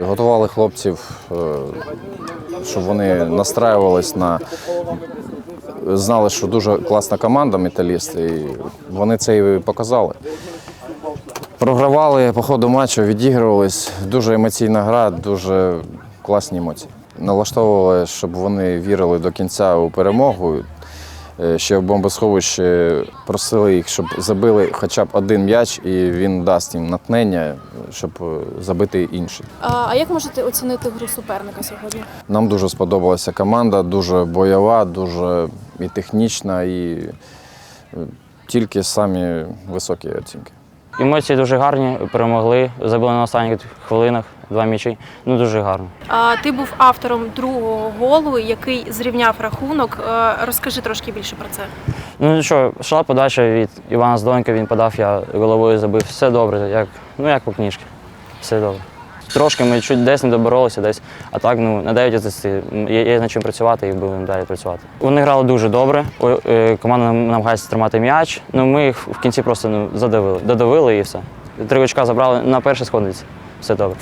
Готували хлопців, е, щоб вони настраювались на. Знали, що дуже класна команда металіст, і вони це і показали. Програвали по ходу матчу, відігрувались. Дуже емоційна гра, дуже класні емоції. Налаштовували, щоб вони вірили до кінця у перемогу. Е, Ще в бомбосховищі просили їх, щоб забили хоча б один м'яч, і він дасть їм натхнення, щоб е, забити інший. А, а як можете оцінити гру суперника сьогодні? Нам дуже сподобалася команда, дуже бойова, дуже і технічна, і е, тільки самі високі оцінки. Емоції дуже гарні, перемогли, забили на останніх хвилинах два м'ячі. Ну дуже гарно. А, ти був автором другого голу, який зрівняв рахунок. Е, Розкажи трошки більше про це. Ну що, йшла подача від Івана Здонька, він подав, я головою забив. Все добре, як, ну як по книжці. Все добре. Трошки ми чуть десь не доборолися, десь, а так ну, на 9 асисти. Є, є над чим працювати і будемо далі працювати. Вони грали дуже добре. Е, Команда намагається тримати м'яч. Ну, ми їх в кінці просто ну, задавили. Додавили і все. Три очка забрали на перший сходниці. Все добре.